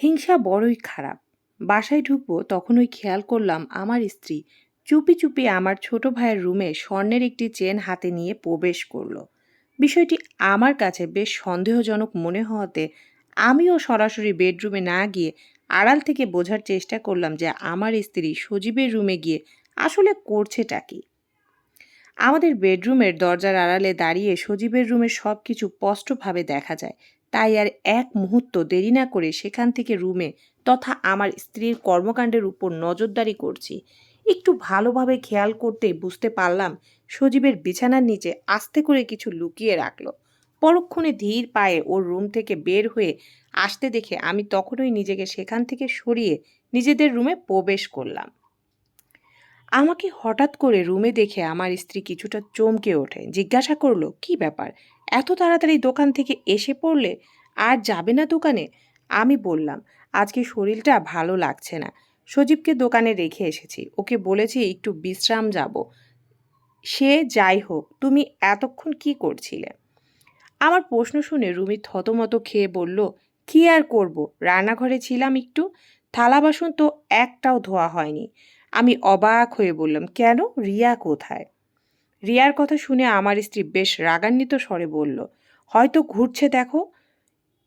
হিংসা বড়ই খারাপ। বাসায় ঢুকবো, তখনই খেয়াল করলাম আমার স্ত্রী চুপি চুপি আমার ছোট ভাইয়ের রুমে স্বর্ণের একটি চেন হাতে নিয়ে প্রবেশ করল। বিষয়টি আমার কাছে বেশ সন্দেহজনক মনে হওয়াতে আমিও সরাসরি বেডরুমে না গিয়ে আড়াল থেকে বোঝার চেষ্টা করলাম যে আমার স্ত্রী সজীবের রুমে গিয়ে আসলে করছেটা কি। আমাদের বেডরুমের দরজার আড়ালে দাঁড়িয়ে সজীবের রুমের সব কিছু স্পষ্টভাবে দেখা যায়। তাই আর এক মুহূর্ত দেরি না করে সেখান থেকে রুমে তথা আমার স্ত্রীর কর্মকাণ্ডের উপর নজরদারি করছি। একটু ভালোভাবে খেয়াল করতে বুঝতে পারলাম সজীবের বিছানার নিচে আস্তে করে কিছু লুকিয়ে রাখল। পরক্ষণে ধীর পায়ে ওর রুম থেকে বের হয়ে আসতে দেখে আমি তখনই নিজেকে সেখান থেকে সরিয়ে নিজেদের রুমে প্রবেশ করলাম। আমাকে হঠাৎ করে রুমে দেখে আমার স্ত্রী কিছুটা চমকে ওঠে। জিজ্ঞাসা করল, কি ব্যাপার? এত তাড়াতাড়ি দোকান থেকে এসে পড়লে আর যাবে না দোকানে? আমি বললাম, আজকে শরীরটা ভালো লাগছে না। সজীবকে দোকানে রেখে এসেছি। ওকে বলেছি একটু বিশ্রাম যাব। সে যাই হোক, তুমি এতক্ষণ কি করছিলে? আমার প্রশ্ন শুনে রুমি থতমত খেয়ে বলল, কি আর করব? রান্নাঘরে ছিলাম একটু। থালা বাসন তো একটাও ধোয়া হয়নি। আমি অবাক হয়ে বললাম, কেন? রিয়া কোথায়? রিয়ার কথা শুনে আমার স্ত্রী বেশ রাগান্বিত স্বরে বলল, হয়তো ঘুরছে দেখো?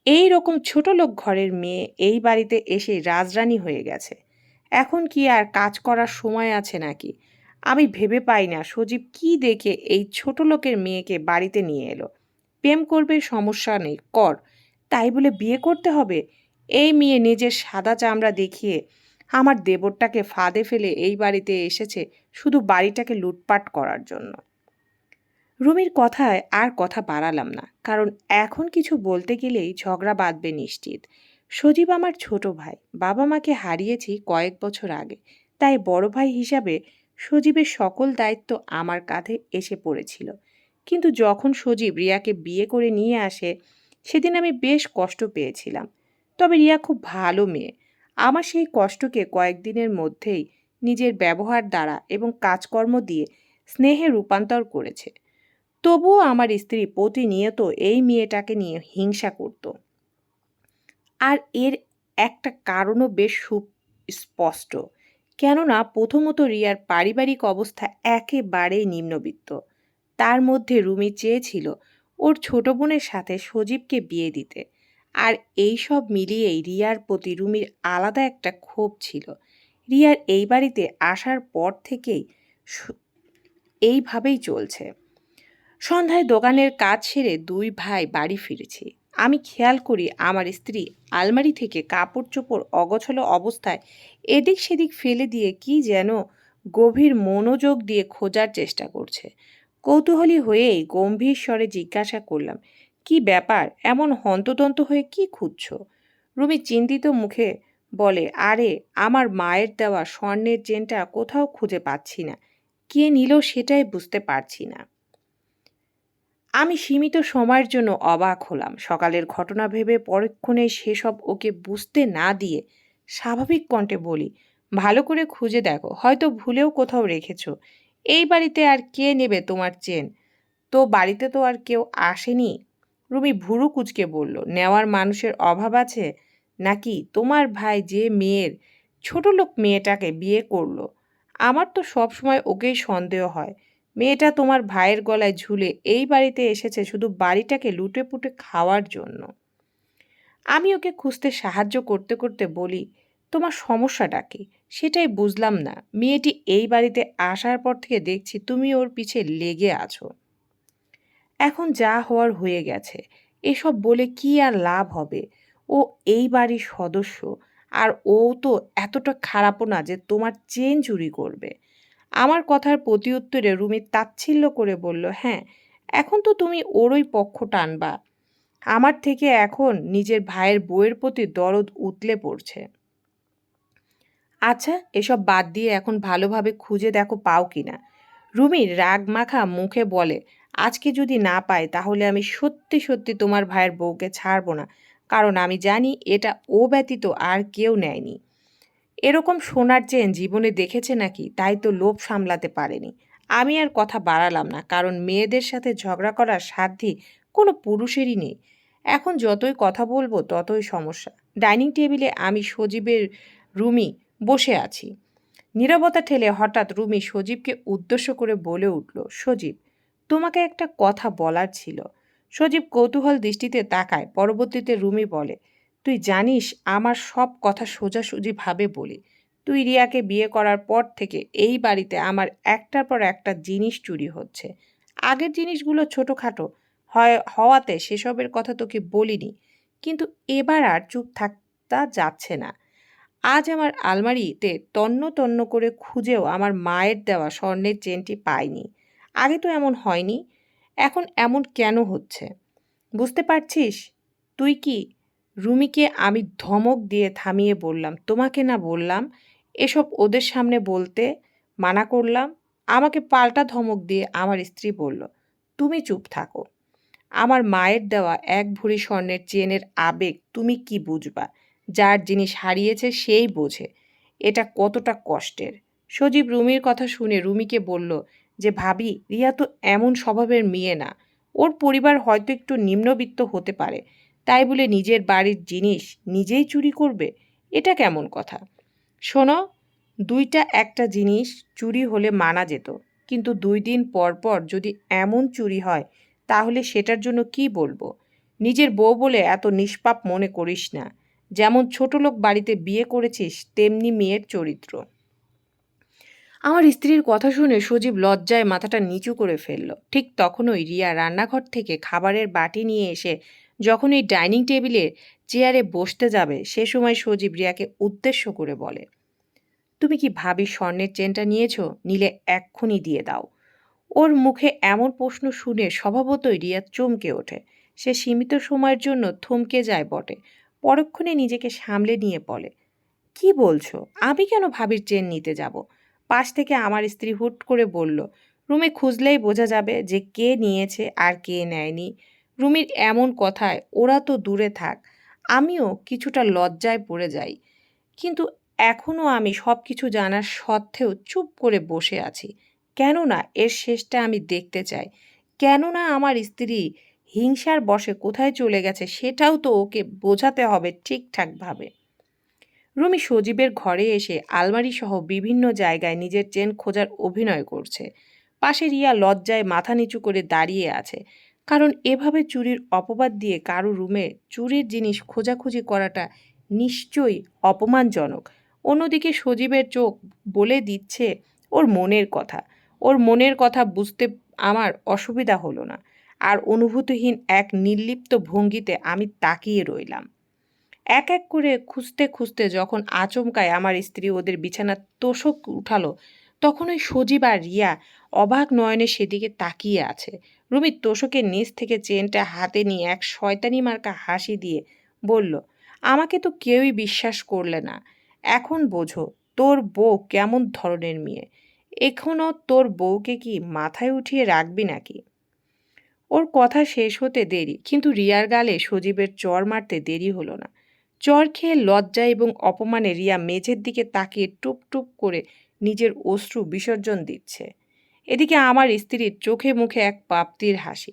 এই রকম ছোট লোক ঘরের মেয়ে এই বাড়িতে এসে রাজরানী হয়ে গেছে। এখন কি আর কাজ করার সময় আছে নাকি? আমি ভেবে পাই না সজীব কি দেখে এই ছোট লোকের মেয়েকে বাড়িতে নিয়ে এলো। প্রেম করবে, সমস্যা নেই, কর। তাই বলে বিয়ে করতে হবে? এই মেয়ে নিজের সাদা চামড়া দেখিয়ে আমার দেবরটাকে ফাঁদে ফেলে এই বাড়িতে এসেছে শুধু বাড়িটাকে লুটপাট করার জন্য। রুমির কথায় আর কথা বাড়ালাম না, কারণ এখন কিছু বলতে গেলেই ঝগড়া বাঁধবে নিশ্চিত। সজীব আমার ছোট ভাই, বাবা মাকে হারিয়েছি কয়েক বছর আগে, তাই বড় ভাই হিসাবে সজীবের সকল দায়িত্ব আমার কাঁধে এসে পড়েছিল। কিন্তু যখন সজীব রিয়াকে বিয়ে করে নিয়ে আসে, সেদিন আমি বেশ কষ্ট পেয়েছিলাম। তবে রিয়া খুব ভালো মেয়ে। আমার সেই কষ্টকে কয়েকদিনের মধ্যেই নিজের ব্যবহার দ্বারা এবং কাজকর্ম দিয়ে স্নেহে রূপান্তর করেছে। তবুও আমার স্ত্রী প্রতিনিয়ত এই মেয়েটাকে নিয়ে হিংসা করত। আর এর একটা কারণও বেশ সুস্পষ্ট। কেননা প্রথমত রিয়ার পারিবারিক অবস্থা একেবারেই নিম্নবিত্ত। তার মধ্যে রুমি চেয়েছিল ওর ছোট বোনের সাথে সজীবকে বিয়ে দিতে। আর এই সব মিলিয়েই রিয়ার প্রতি রুমির আলাদা একটা ক্ষোভ ছিল। রিয়ার এই বাড়িতে আসার পর থেকেই এইভাবেই চলছে। সন্ধ্যায় দোকানের কাজ সেরে দুই ভাই বাড়ি ফিরেছি। আমি খেয়াল করি আমার স্ত্রী আলমারি থেকে কাপড় চোপড় অগছলো অবস্থায় এদিক সেদিক ফেলে দিয়ে কি যেন গভীর মনোযোগ দিয়ে খোঁজার চেষ্টা করছে। কৌতূহলী হয়েই গম্ভীর স্বরে জিজ্ঞাসা করলাম, কি ব্যাপার? এমন হন্তদন্ত হয়ে কি খুঁজছ? রুমি চিন্তিত মুখে বলে, আরে, আমার মায়ের দেওয়া স্বর্ণের চেনটা কোথাও খুঁজে পাচ্ছি না। কে নিল সেটাই বুঝতে পারছি না। আমি সীমিত সময়ের জন্য অবাক হলাম। সকালের ঘটনা ভেবে পরক্ষণে সেসব ওকে বুঝতে না দিয়ে স্বাভাবিক কণ্ঠে বলি, ভালো করে খুঁজে দেখো, হয়তো ভুলেও কোথাও রেখেছ। এই বাড়িতে আর কে নেবে তোমার চেন? তো বাড়িতে তো আর কেউ আসেনি? রুমি ভুরু কুচকে বলল, নেওয়ার মানুষের অভাব আছে? নাকি তোমার ভাই যে মেয়ের, ছোট লোক মেয়েটাকে বিয়ে করল? আমার তো সবসময় ওকেই সন্দেহ হয়। মেয়েটা তোমার ভাইয়ের গলায় ঝুলে এই বাড়িতে এসেছে শুধু বাড়িটাকে লুটে পুটে খাওয়ার জন্য। আমি ওকে খুঁজতে সাহায্য করতে করতে বলি, তোমার সমস্যাটা কি? সেটাই বুঝলাম না। মেয়েটি এই বাড়িতে আসার পর থেকে দেখছি তুমি ওর পিছে লেগে আছো। এখন যা হওয়ার হয়ে গেছে। এসব বলে কি আর লাভ হবে? ও এই বাড়ির সদস্য, আর ও তো এতটা খারাপও না যে তোমার চেন চুরি করবে। আমার কথার প্রতি উত্তরে রুমি তাচ্ছিল্য করে বলল হ্যাঁ এখন তো তুমি ওরই পক্ষ টানবা। আমার থেকে এখন নিজের ভাইয়ের বইয়ের প্রতি দরদ উতলে পড়ছে। আচ্ছা এসব বাদ দিয়ে এখন ভালোভাবে খুঁজে দেখো পাও কিনা রুমির রাগ মাখা মুখে বলে, আজকে যদি না পাই, তাহলে আমি সত্যি সত্যি তোমার ভাইয়ের বউকে ছাড়বো না। কারণ আমি জানি এটা ও ব্যতীত আর কেউ নেয়নি। এরকম সোনার চেন জীবনে দেখেছে নাকি, তাই তো লোভ সামলাতে পারেনি। আমি আর কথা বাড়ালাম না, কারণ মেয়েদের সাথে ঝগড়া করার সাধ্যি কোনো পুরুষেরই নেই। এখন যতই কথা বলব, ততই সমস্যা। ডাইনিং টেবিলে আমি সজীবের রুমি বসে আছি। নীরবতা ঠেলে হঠাৎ রুমি সজীবকে উদ্দেশ্য করে বলে উঠল, সজীব, তোমাকে একটা কথা বলার ছিল। সজীব কৌতূহল দৃষ্টিতে তাকায়, পরবর্তীতে রুমি বলে তুই জানিস আমার সব কথা সোজাসুজিভাবে বলি। তুই রিয়াকে বিয়ে করার পর থেকে এই বাড়িতে আমার একটার পর একটা জিনিস চুরি হচ্ছে। আগের জিনিসগুলো ছোটোখাটো, হয়, হওয়াতে সেসবের কথা তোকে বলিনি। কিন্তু এবার আর চুপ থাকতা যাচ্ছে না। আজ আমার আলমারিতে তন্ন তন্ন করে খুঁজেও আমার মায়ের দেওয়া স্বর্ণের চেনটি পাইনি। আগে তো এমন হয়নি, এখন এমন কেন হচ্ছে? বুঝতে পারছিস? তুই কি রুমিকে আমি ধমক দিয়ে থামিয়ে বললাম, তোমাকে না বললাম, এসব ওদের সামনে বলতে মানা করলাম। আমাকে পাল্টা ধমক দিয়ে আমার স্ত্রী বলল, তুমি চুপ থাকো। আমার মায়ের দেওয়া এক ভরি স্বর্ণের চেনের আবেগ তুমি কি বুঝবা? যার জিনিস হারিয়েছে সেই বোঝে। এটা কতটা কষ্টের। সজীব রুমির কথা শুনে রুমিকে বলল যে, ভাবি, রিয়া তো এমন স্বভাবের মেয়ে না। ওর পরিবার হয়তো একটু নিম্নবিত্ত হতে পারে। তাই বলে নিজের বাড়ির জিনিস নিজেই চুরি করবে? এটা কেমন কথা? শোনো, দুইটা একটা জিনিস চুরি হলে মানা যেত। কিন্তু দুই দিন পর পর যদি এমন চুরি হয়, তাহলে সেটার জন্য কি বলব? নিজের বউ বলে এত নিষ্পাপ মনে করিস না। যেমন ছোট লোক বাড়িতে বিয়ে করেছিস, তেমনি মেয়ের চরিত্র। আমার স্ত্রীর কথা শুনে সজীব লজ্জায় মাথাটা নিচু করে ফেলল। ঠিক তখনই রিয়া রান্নাঘর থেকে খাবারের বাটি নিয়ে এসে যখন এই ডাইনিং টেবিলে চেয়ারে বসতে যাবে, সে সময় সজীব রিয়াকে উদ্দেশ্য করে বলে, তুমি কি ভাবি স্বর্ণের চেনটা নিয়েছো? নিলে এক্ষুনি দিয়ে দাও। ওর মুখে এমন প্রশ্ন শুনে স্বভাবতই রিয়া চমকে ওঠে। সে সীমিত সময়ের জন্য থমকে যায় বটে। পরক্ষণে নিজেকে সামলে নিয়ে বলে, কি বলছো? আমি কেন ভাবির চেন নিতে যাব? পাশ থেকে আমার স্ত্রী হুট করে বলল, রুমে খুঁজলেই বোঝা যাবে যে কে নিয়েছে আর কে নেয়নি। রুমির এমন কথায় ওরা তো দূরে থাক, আমিও কিছুটা লজ্জায় পড়ে যাই। কিন্তু এখনও আমি সব কিছু জানার সত্ত্বেও চুপ করে বসে আছি। কেননা এর শেষটা আমি দেখতে চাই। কেননা আমার স্ত্রী হিংসার বসে কোথায় চলে গেছে সেটাও তো ওকে বোঝাতে হবে ঠিকঠাকভাবে। রুমি সজীবের ঘরে এসে আলমারি সহ বিভিন্ন জায়গায় নিজের চেন খোঁজার অভিনয় করছে। পাশে রিয়া লজ্জায় মাথা নিচু করে দাঁড়িয়ে আছে। কারণ এভাবে চুরির অপবাদ দিয়ে কারও রুমে চুরির জিনিস খোঁজাখুঁজি করাটা নিশ্চয়ই অপমানজনক। অন্যদিকে সজীবের চোখ বলে দিচ্ছে ওর মনের কথা। ওর মনের কথা বুঝতে আমার অসুবিধা হলো না। আর অনুভূতিহীন এক নির্লিপ্ত ভঙ্গিতে আমি তাকিয়ে রইলাম। এক এক করে খুঁজতে খুঁজতে যখন আচমকায় আমার স্ত্রী ওদের বিছানার তোষক উঠালো, তখন ওই সজীব আর রিয়া অবাক নয়নে সেদিকে তাকিয়ে আছে। রুমি তোষকের নিচ থেকে চেনটা হাতে নিয়ে এক শয়তানি মার্কা হাসি দিয়ে বলল, আমাকে তো কেউই বিশ্বাস করলে না। এখন বোঝো, তোর বউ কেমন ধরনের মেয়ে। এখনও তোর বউকে কি মাথায় উঠিয়ে রাখবি নাকি? ওর কথা শেষ হতে দেরি, কিন্তু রিয়ার গালে সজীবের চর মারতে দেরি হলো না। চর খেয়ে লজ্জা এবং অপমানে রিয়া মেঝের দিকে তাকিয়ে টুপ টুপ করে নিজের অশ্রু বিসর্জন দিচ্ছে। এদিকে আমার স্ত্রীর চোখে মুখে এক প্রাপ্তির হাসি।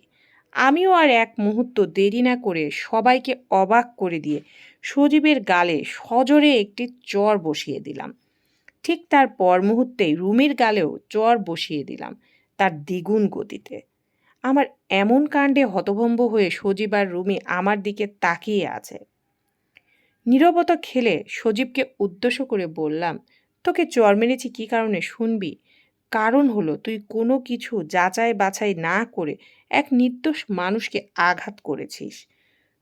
আমিও আর এক মুহূর্ত দেরি না করে সবাইকে অবাক করে দিয়ে সজীবের গালে সজোরে একটি চর বসিয়ে দিলাম। ঠিক তার পর মুহূর্তেই রুমির গালেও চর বসিয়ে দিলাম তার দ্বিগুণ গতিতে। আমার এমন কাণ্ডে হতভম্ব হয়ে সজীব আর রুমি আমার দিকে তাকিয়ে আছে। নীরবতা খেলে সজীবকে উদ্দেশ্য করে বললাম, তোকে চর মেরেছি কী কারণে শুনবি? কারণ হলো তুই কোনো কিছু যাচাই বাছাই না করে এক নির্দোষ মানুষকে আঘাত করেছিস।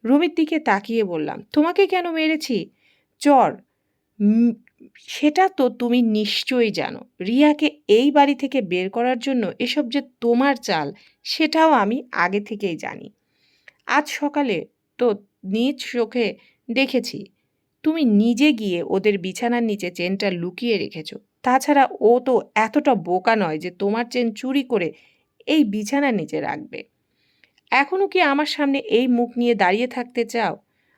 রুমির দিকে তাকিয়ে বললাম, তোমাকে কেন মেরেছি? চর সেটা তো তুমি নিশ্চয়ই জানো। রিয়াকে এই বাড়ি থেকে বের করার জন্য এসব যে তোমার চাল, সেটাও আমি আগে থেকেই জানি। আজ সকালে তো নিজ চোখে দেখেছি। তুমি নিজে গিয়ে ওদের বিছানার নিচে চেনটা লুকিয়ে রেখেছো। তাছাড়া ও তো এতটা বোকা নয় যে তোমার চেন চুরি করে এই বিছানার নিচে রাখবে। এখনও কি আমার সামনে এই মুখ নিয়ে দাঁড়িয়ে থাকতে চাও?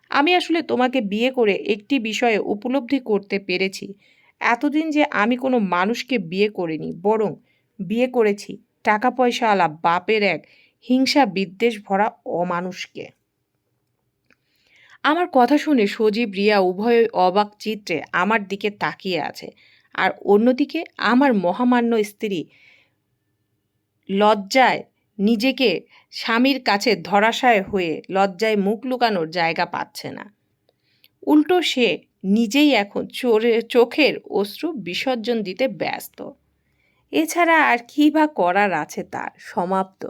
আমি আসলে তোমাকে বিয়ে করে একটি বিষয়ে উপলব্ধি করতে পেরেছি। এতদিন যে আমি কোনো মানুষকে বিয়ে করিনি, বরং বিয়ে করেছি টাকা পয়সা পয়সাওয়ালা বাপের এক হিংসা বিদ্বেষ ভরা অমানুষকে। আমার কথা শুনে সজীব, রিয়া উভয় অবাক চিত্রে আমার দিকে তাকিয়ে আছে। আর অন্যদিকে আমার মহামান্য স্ত্রী লজ্জায় নিজেকে স্বামীর কাছে ধরাশায় হয়ে লজ্জায় মুখ লুকানোর জায়গা পাচ্ছে না। উল্টো সে নিজেই এখন চোরে, চোখের অশ্রু বিসর্জন দিতে ব্যস্ত। এছাড়া আর কী বা করার আছে তার? সমাপ্ত।